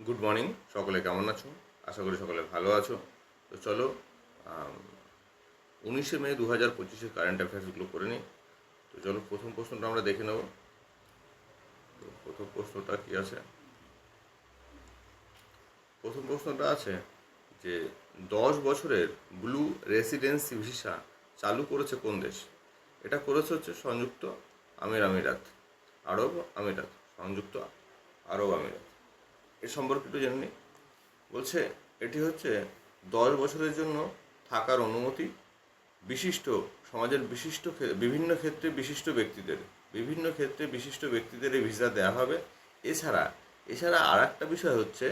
Good morning সকলে কেমন আছো? আশা করি সকলে ভালো আছো। তো চলো উনিশে মে দু হাজার পঁচিশে কারেন্ট অ্যাফেয়ার্সগুলো করে নিই। তো চলো, প্রথম প্রশ্নটা আমরা দেখে নেব। তো প্রথম প্রশ্নটা কি আছে? প্রথম প্রশ্নটা আছে যে, দশ বছরের ব্লু রেসিডেন্সি ভিসা চালু করেছে কোন দেশ? এটা করেছে হচ্ছে সংযুক্ত আমির আমিরাত, আরব আমিরাত, সংযুক্ত আরব আমিরাত। এর সম্পর্কে একটু জেনে নিই বলছে, এটি হচ্ছে দশ বছরের জন্য থাকার অনুমতি বিশিষ্ট সমাজের বিশিষ্ট বিভিন্ন ক্ষেত্রে বিশিষ্ট ব্যক্তিদের, বিভিন্ন ক্ষেত্রে বিশিষ্ট ব্যক্তিদের এই ভিসা দেওয়া হবে। এছাড়া এছাড়া আর একটা বিষয় হচ্ছে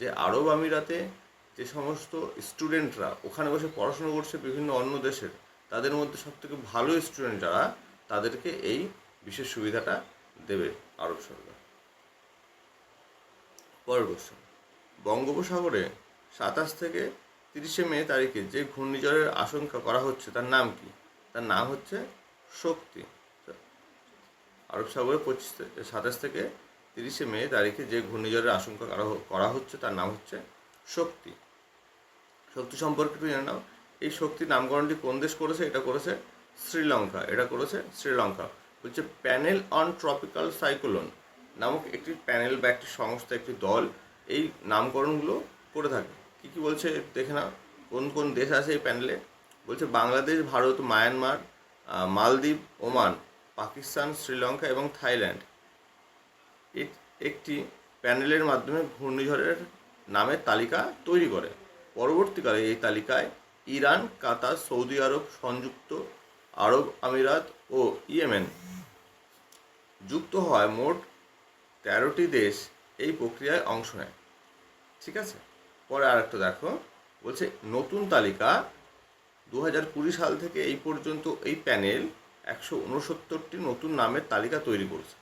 যে আরব আমিরাতে যে সমস্ত স্টুডেন্টরা ওখানে বসে পড়াশোনা করছে বিভিন্ন অন্য দেশের, তাদের মধ্যে সবথেকে ভালো স্টুডেন্ট যারা, তাদেরকে এই বিশেষ সুবিধাটা দেবে আরব সরকার। কোশ্চেন বঙ্গোপসাগরে সাতাশ থেকে তিরিশে মে তারিখে যে ঘূর্ণিঝড়ের আশঙ্কা করা হচ্ছে, তার নাম কি? তার নাম হচ্ছে শক্তি। আরব সাগরে পঁচিশ সাতাশ থেকে তিরিশে মে তারিখে যে ঘূর্ণিঝড়ের আশঙ্কা করা করা হচ্ছে, তার নাম হচ্ছে শক্তি। শক্তি সম্পর্কে একটু জেনে নাও। এই শক্তি নামকরণটি কোন দেশ করেছে? এটা করেছে শ্রীলঙ্কা। এটা করেছে শ্রীলঙ্কা। বলছে প্যানেল অন ট্রপিক্যাল সাইক্লোন। নামক একটি প্যানেল বা একটি সংস্থা, একটি দল এই নামকরণগুলো করে থাকে। কী কী বলছে দেখে না কোন কোন দেশ আছে এই প্যানেলে বলছে বাংলাদেশ, ভারত, মায়ানমার মালদ্বীপ, ওমান, পাকিস্তান, শ্রীলঙ্কা এবং থাইল্যান্ড। একটি প্যানেলের মাধ্যমে ঘূর্ণিঝড়ের নামের তালিকা তৈরি করে। পরবর্তীকালে এই তালিকায় ইরান, কাতার, সৌদি আরব, সংযুক্ত আরব আমিরাত ও ইয়েমেন যুক্ত হওয়ায় মোট তেরোটি দেশ এই প্রক্রিয়ায় অংশ নেয়। ঠিক আছে? পরে আরেকটা দেখো। বলছে নতুন তালিকা দু হাজার কুড়ি সাল থেকে এই পর্যন্ত এই প্যানেল একশো উনসত্তরটি নতুন নামের তালিকা তৈরি করেছে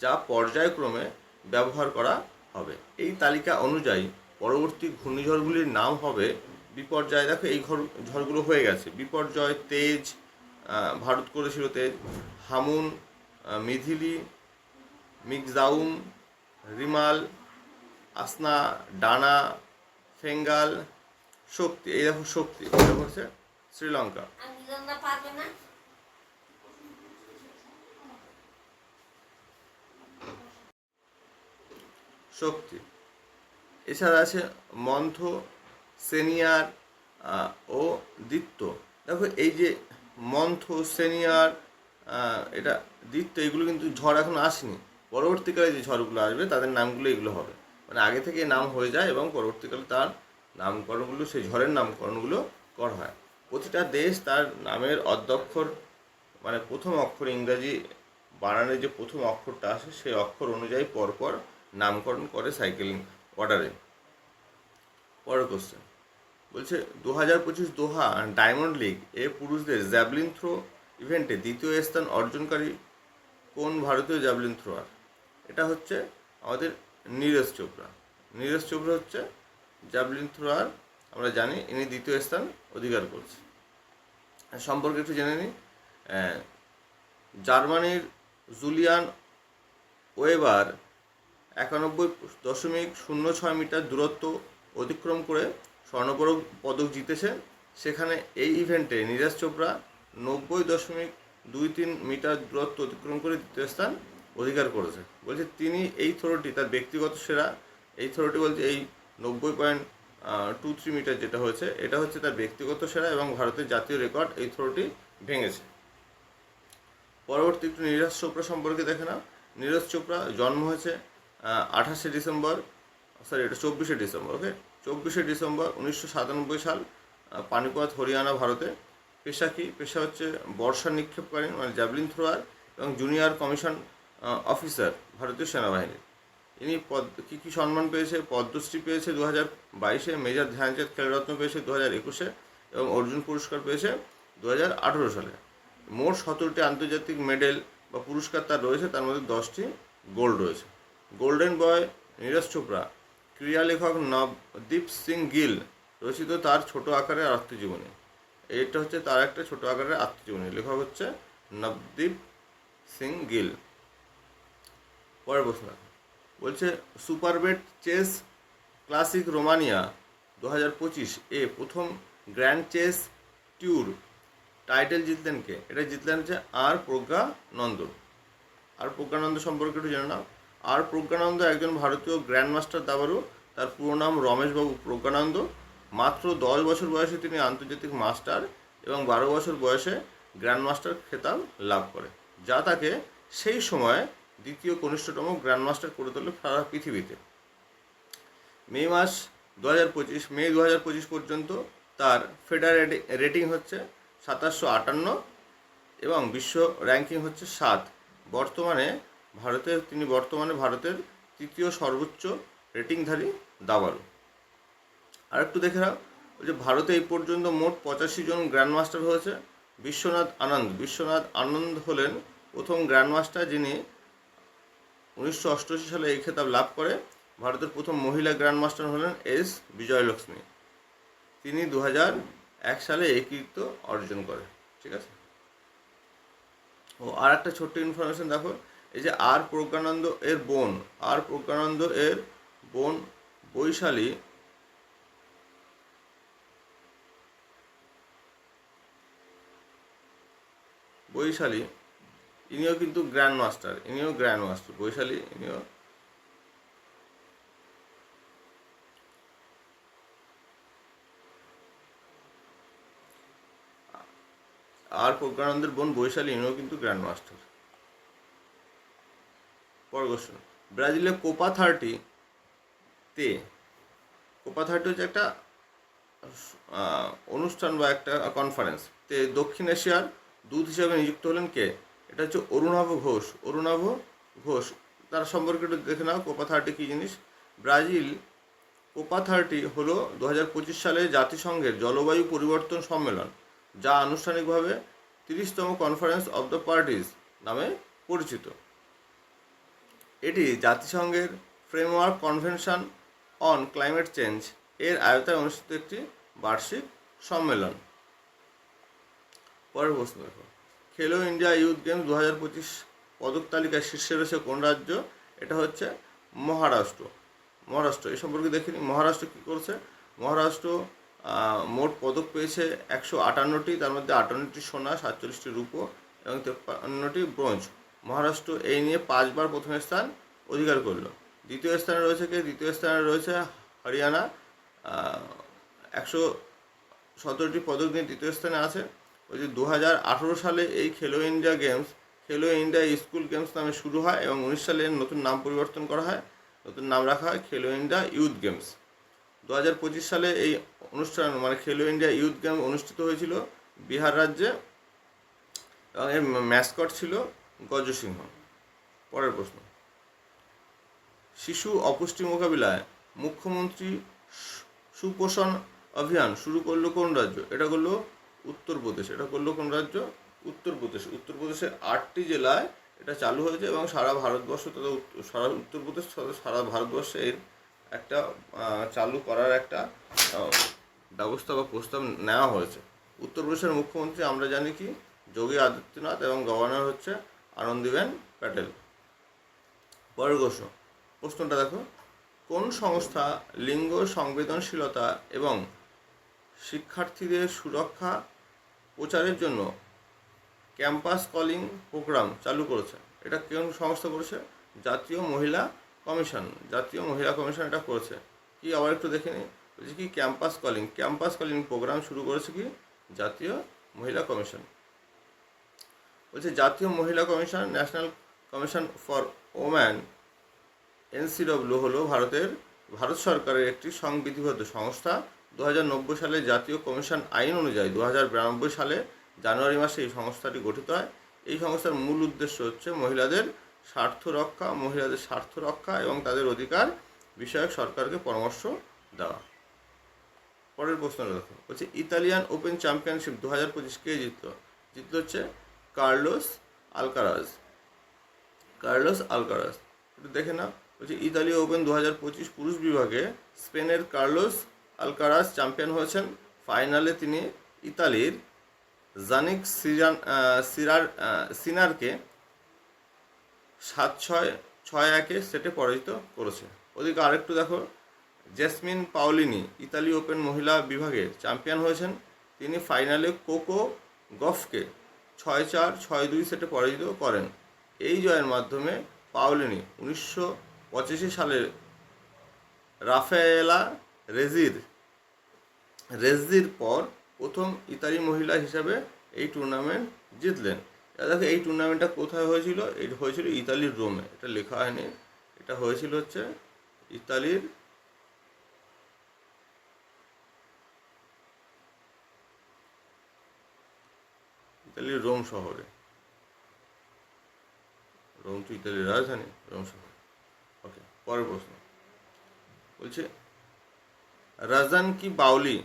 যা পর্যায়ক্রমে ব্যবহার করা হবে। এই তালিকা অনুযায়ী পরবর্তী ঘূর্ণিঝড়গুলির নাম হবে বিপর্যয় দেখো এই ঘর ঝড়গুলো হয়ে গেছে। বিপর্যয় তেজ ভারত করেছিল তেজ হামুন আহ, মিথিলি মিগজাউম রিমাল আসনা ডানা ফেঙ্গাল শক্তি এই দেখো শক্তি এটা হচ্ছে শ্রীলঙ্কা। শক্তি। এছাড়া আছে মন্থ সেনিয়ার ও দিত্য দেখো এই যে মন্থ সেনিয়ার এটা দিত্য এগুলো কিন্তু ঝড় এখন আসেনি। পরবর্তীকালে যে ঝড়গুলো আসবে, তাদের নামগুলো এগুলো হবে। মানে আগে থেকে নাম হয়ে যায় এবং পরবর্তীকালে তার নামকরণগুলো, সেই ঝড়ের নামকরণগুলো করা হয়। প্রতিটা দেশ তার নামের অধ্যক্ষর মানে প্রথম অক্ষর ইংরাজি বানানের যে প্রথম অক্ষরটা আসে, সেই অক্ষর অনুযায়ী পরপর নামকরণ করে সাইকেলিং অর্ডারে পরের কোশ্চেন বলছে দু হাজার পঁচিশ দোহা ডায়মন্ড লিগ এ পুরুষদের জ্যাভলিন থ্রো ইভেন্টে দ্বিতীয় স্থান অর্জনকারী কোন ভারতীয় জ্যাভলিন থ্রোয়ার এটা হচ্ছে আমাদের নীরজ চোপড়া। নীরজ চোপড়া হচ্ছে জ্যাভলিন থ্রোয়ার, আমরা জানি ইনি দ্বিতীয় স্থান অধিকার করছে সম্পর্কে একটু জেনে নিই। জার্মানির জুলিয়ান ওয়েবার একানব্বই দশমিক শূন্য ছয় মিটার দূরত্ব অতিক্রম করে স্বর্ণপদক পদক জিতেছে। সেখানে এই ইভেন্টে নীরজ চোপড়া নব্বই দশমিক দুই তিন মিটার দূরত্ব অতিক্রম করে দ্বিতীয় স্থান অধিকার করেছে। বলছে, তিনি এই থ্রোটি, তার ব্যক্তিগত সেরা, এই থ্রোটি বলছে, এই নব্বই পয়েন্ট টু থ্রি মিটার যেটা হয়েছে, এটা হচ্ছে তার ব্যক্তিগত সেরা এবং ভারতের জাতীয় রেকর্ড, এই থ্রোটি ভেঙেছে। পরবর্তী একটু নীরজ চোপড়া সম্পর্কে দেখে নাও। নীরজ চোপড়া জন্ম হয়েছে আঠাশে ডিসেম্বর সরি এটা চব্বিশে ডিসেম্বর ওকে চব্বিশে ডিসেম্বর উনিশশো সাতানব্বই সাল পানিপথ, হরিয়ানা, ভারতে। পেশা কি? পেশা হচ্ছে বর্ষা নিক্ষেপকারী মানে জ্যাভলিন থ্রোয়ার এবং জুনিয়র কমিশন অফিসার ভারতীয় সেনাবাহিনীর ইনি পদ, কী কী সম্মান পেয়েছে? পদ্মশ্রী পেয়েছে দু হাজার বাইশে, মেজর ধ্যানচাঁদ খেলরত্ন পেয়েছে দু হাজার একুশে এবং অর্জুন পুরস্কার পেয়েছে দু হাজার আঠেরো সালে। মোট সতেরোটি আন্তর্জাতিক মেডেল বা পুরস্কার তার রয়েছে, তার মধ্যে দশটি গোল্ড রয়েছে। গোল্ডেন বয় নীরজ চোপড়া ক্রীড়া লেখক নবদীপ সিং গিল রচিত তার ছোট আকারের আত্মজীবনী। এটা হচ্ছে তার একটা ছোট আকারের আত্মজীবনী। লেখক হচ্ছে নবদীপ সিং গিল। পরের প্রশ্ন। বলছে, সুপারবেট চেস ক্লাসিক রোমানিয়া দু হাজার পঁচিশ এ প্রথম গ্র্যান্ড চেস টিউর টাইটেল জিতলেন কে? এটা জিতলেন হচ্ছে আর প্রজ্ঞানন্দ। আর প্রজ্ঞানন্দ সম্পর্কে একটু জেনে নাও। আর প্রজ্ঞানন্দ একজন ভারতীয় গ্র্যান্ড মাস্টার দাবারু তার পুরো নাম রমেশবাবু প্রজ্ঞানন্দ। মাত্র দশ বছর বয়সে তিনি আন্তর্জাতিক মাস্টার এবং বারো বছর বয়সে গ্র্যান্ড মাস্টার খেতাব লাভ করে। যা তাকে সেই সময় দ্বিতীয় কনিষ্ঠতম গ্র্যান্ড মাস্টার করে তোলে সারা পৃথিবীতে। মে মাস দু হাজার পঁচিশ, মে দু হাজার পঁচিশ পর্যন্ত তার ফেডার রেটিং হচ্ছে সাতাশশো আটান্ন এবং বিশ্ব র্যাঙ্কিং হচ্ছে সাত। বর্তমানে ভারতের, তিনি বর্তমানে ভারতের তৃতীয় সর্বোচ্চ রেটিংধারী দাবারু আর একটু দেখে নাও যে ভারতে এই পর্যন্ত মোট পঁচাশি জন গ্র্যান্ড মাস্টার হয়েছে। বিশ্বনাথ আনন্দ বিশ্বনাথ আনন্দ হলেন প্রথম গ্র্যান্ড মাস্টার যিনি উনিশশো অষ্টআশি সালে এই খেতাব লাভ করে ভারতের প্রথম মহিলা গ্র্যান্ড মাস্টার হলেন এস বিজয়লক্ষ্মী। তিনি দু এক সালে এই কৃতিত্ব অর্জন করে, ঠিক আছে? ও, আর একটা ছোট্ট ইনফরমেশন দেখো, এই যে আর প্রজ্ঞানন্দ এর বোন, আর প্রজ্ঞানন্দ এর বোন বৈশালী বৈশালী ইনিও কিন্তু গ্র্যান্ড মাস্টার, ইনিও গ্র্যান্ড মাস্টার, বৈশালী ইনিও। আর প্রজ্ঞানন্দের বোন বৈশালী, ইনিও কিন্তু গ্র্যান্ড মাস্টার। পরের কোশ্চেন ব্রাজিলে কোপা থার্টি তে, কোপা থার্টি হচ্ছে একটা অনুষ্ঠান বা একটা কনফারেন্স তে দক্ষিণ এশিয়ার দূত হিসাবে নিযুক্ত হলেন কে? এটা হচ্ছে অরুণাভ ঘোষ অরুণাভ ঘোষ। তার সম্পর্কে একটু দেখে নাও কোপা থার্টি কী জিনিস? ব্রাজিল কোপা থার্টি হলো দু হাজার পঁচিশ সালে জাতিসংঘের জলবায়ু পরিবর্তন সম্মেলন, যা আনুষ্ঠানিকভাবে তিরিশতম কনফারেন্স অব দ্য পার্টিজ নামে পরিচিত। এটি জাতিসংঘের framework convention on climate change এর আয়তায় অনুষ্ঠিত একটি বার্ষিক সম্মেলন। পরের প্রশ্ন দেখো। খেলো ইন্ডিয়া ইউথ গেমস দু হাজার পঁচিশ পদক তালিকায় শীর্ষে রয়েছে কোন রাজ্য? এটা হচ্ছে মহারাষ্ট্র। মহারাষ্ট্র, এই সম্পর্কে দেখিনি মহারাষ্ট্র কী করছে? মহারাষ্ট্র মোট পদক পেয়েছে একশো আটান্নটি, তার মধ্যে আটান্নটি সোনা, সাতচল্লিশটি রূপো এবং তেপ্পান্নটি ব্রোঞ্জ। মহারাষ্ট্র এই নিয়ে পাঁচবার প্রথম স্থান অধিকার করল। দ্বিতীয় স্থানে রয়েছে কে? দ্বিতীয় স্থানে রয়েছে হরিয়ানা একশো সতেরোটি পদক নিয়ে দ্বিতীয় স্থানে আছে। ওই যে দু হাজার আঠেরো সালে এই Khelo India games, Khelo India school games নামে শুরু হয় এবং উনিশ সালে নতুন নাম পরিবর্তন করা হয়। নতুন নাম রাখা হয় খেলো ইন্ডিয়া ইউথ গেমস। দু হাজার পঁচিশ সালে এই অনুষ্ঠান মানে খেলো ইন্ডিয়া ইউথ গেম অনুষ্ঠিত হয়েছিল বিহার রাজ্যে এবং এর ম্যাসকট ছিল গজসিংহ পরের প্রশ্ন। শিশু অপুষ্টি মোকাবিলায় মুখ্যমন্ত্রী সুপোষণ অভিযান শুরু করল কোন রাজ্য? এটা করল উত্তরপ্রদেশ, এটা করল কোন রাজ্য? উত্তরপ্রদেশ। উত্তরপ্রদেশের আটটি জেলায় এটা চালু হয়েছে এবং সারা ভারতবর্ষ তথা সারা উত্তরপ্রদেশ তথা সারা ভারতবর্ষে এর একটা চালু করার একটা ব্যবস্থা বা প্রস্তাব নেওয়া হয়েছে। উত্তরপ্রদেশের মুখ্যমন্ত্রী আমরা জানি কি? যোগী আদিত্যনাথ এবং গভর্নর হচ্ছে আনন্দীবেন প্যাটেল। পরের প্রশ্ন। প্রশ্নটা দেখো। কোন সংস্থা লিঙ্গ সংবেদনশীলতা এবং শিক্ষার্থীদের সুরক্ষা প্রচারের জন্য ক্যাম্পাস কলিং প্রোগ্রাম চালু করেছে। এটা কোন সংস্থা করেছে? জাতীয় মহিলা কমিশন। জাতীয় মহিলা কমিশন এটা করেছে। কি আবার একটু দেখে নিই বলছি কি, campus calling. Campus calling program শুরু করেছে কি? জাতীয় মহিলা কমিশন। বলছে জাতীয় মহিলা commission, national commission for woman, NCW হলো ভারতের, ভারত সরকারের একটি সংবিধিবদ্ধ সংস্থা। দু হাজার নব্বই সালে জাতীয় কমিশন আইন অনুযায়ী দু হাজার বিরানব্বই সালে জানুয়ারি মাসে এই সংস্থাটি গঠিত হয়। এই সংস্থার মূল উদ্দেশ্য হচ্ছে মহিলাদের স্বার্থ রক্ষা, মহিলাদের স্বার্থ রক্ষা এবং তাদের অধিকার বিষয়ক সরকারকে পরামর্শ দেওয়া। পরের প্রশ্ন দেখো। বলছে, ইতালিয়ান ওপেন চ্যাম্পিয়নশিপ দু হাজার পঁচিশ কে জিতল? জিতল হচ্ছে কার্লোস আলকারাজ। Carlos Alcaraz. একটু দেখে না বলছে ইতালি ওপেন দু হাজার পঁচিশ পুরুষ বিভাগে স্পেনের কার্লোস আলকারাজ চ্যাম্পিয়ন হয়েছেন। ফাইনালে তিনি ইতালির জানিক আহ, সিরার সিনারকে সাত ছয় ছয় একে সেটে পরাজিত করেছে। ওদিকে আরেকটু দেখো জেসমিন পাওলিনি ইতালি ওপেন মহিলা বিভাগে চ্যাম্পিয়ন হয়েছেন। তিনি ফাইনালে কোকো গফকে ছয় চার ছয় দুই সেটে পরাজিত করেন। এই জয়ের মাধ্যমে পাওলিনি উনিশশো পঁচাশি সালের রাফায়েলা রেজির রেজির পর প্রথম ইতালি মহিলা হিসাবে এই টুর্নামেন্ট জিতলেন। দেখো এই টুর্নামেন্টটা কোথায় হয়েছিল? এটা হয়েছিল ইতালির রোমে। এটা লেখা হয়নি। এটা হয়েছিল হচ্ছে ইতালির ইতালির রোম শহরে। রোম তো ইতালির রাজধানী, রোম শহর। ওকে পরের প্রশ্ন। বলছে রাজান কি বাউলি,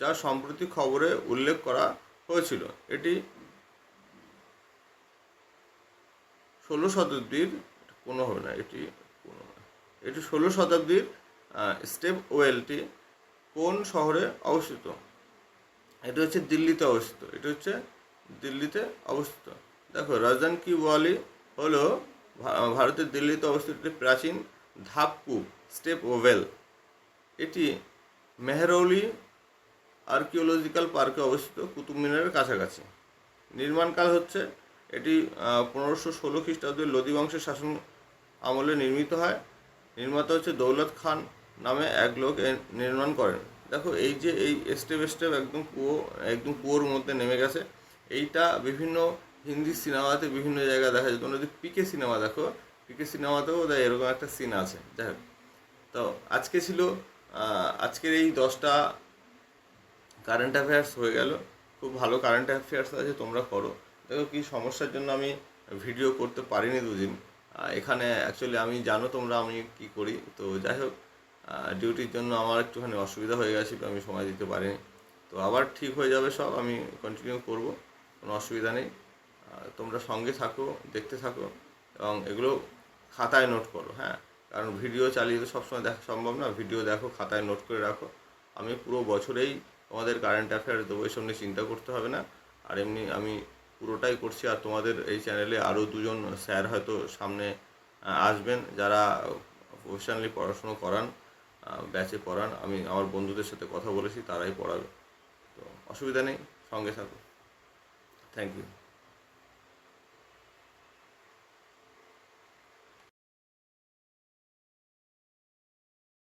যা সম্প্রতি খবরে উল্লেখ করা হয়েছিল। এটি ষোলো শতাব্দীর কোনো হবে না, এটি কোনো। এটি ষোলো শতাব্দীর স্টেপ ওয়েলটি কোন শহরে অবস্থিত? এটা হচ্ছে দিল্লিতে অবস্থিত। এটা হচ্ছে দিল্লিতে অবস্থিত। দেখো রাজধান কি ওয়ালি হলো? ভারতের দিল্লিতে অবস্থিত একটি প্রাচীন ধাপকূপ, স্টেপ ওভেল এটি মেহরৌলি আর্কিওলজিক্যাল পার্কে অবস্থিত কুতুব মিনারের কাছাকাছি। নির্মাণকাল হচ্ছে, এটি পনেরোশো ষোলো খ্রিস্টাব্দে লোদি বংশের শাসন আমলে নির্মিত হয়। নির্মাতা হচ্ছে দৌলত খান নামে এক লোক নির্মাণ করেন। দেখো, এই যে এই স্টেপ স্টেপ একদম কুয়ো, একদম কুয়োর মধ্যে নেমে গেছে। এইটা বিভিন্ন হিন্দি সিনেমাতে বিভিন্ন জায়গায় দেখা যায়। তোমরা যদি পিকে সিনেমা দেখো, পিকে সিনেমাতেও এরকম একটা সিন আছে। যাই হোক। তো আজকে ছিল আজকের এই দশটা কারেন্ট অ্যাফেয়ার্স হয়ে গেল। খুব ভালো কারেন্ট অ্যাফেয়ার্স আছে, তোমরা করো। দেখো কি সমস্যার জন্য আমি ভিডিও করতে পারিনি দুদিন। এখানে অ্যাকচুয়ালি আমি জানো তোমরা আমি কি করি। তো যাই হোক ডিউটির জন্য আমার একটুখানি অসুবিধা হয়ে গেছিল আমি সময় দিতে পারিনি। তো আবার ঠিক হয়ে যাবে সব, আমি কন্টিনিউ করব, কোনো অসুবিধা নেই। তোমরা সঙ্গে থাকো, দেখতে থাকো, এবং এগুলো খাতায় নোট করো হ্যাঁ। কারণ ভিডিও চালিয়ে তো সবসময় দেখা সম্ভব না। ভিডিও দেখো, খাতায় নোট করে রাখো। আমি পুরো বছরেই তোমাদের কারেন্ট অ্যাফেয়ার দেবো, এসব নিয়ে চিন্তা করতে হবে না। আর এমনি আমি পুরোটাই করছি আর তোমাদের এই চ্যানেলে আরও দুজন স্যার হয়তো সামনে আসবেন যারা প্রফেশনালি পড়াশুনো করান ব্যাচে পড়ান। আমি আমার বন্ধুদের সাথে কথা বলেছি, তারাই পড়াবে। তো অসুবিধা নেই, সঙ্গে থাকো। Thank you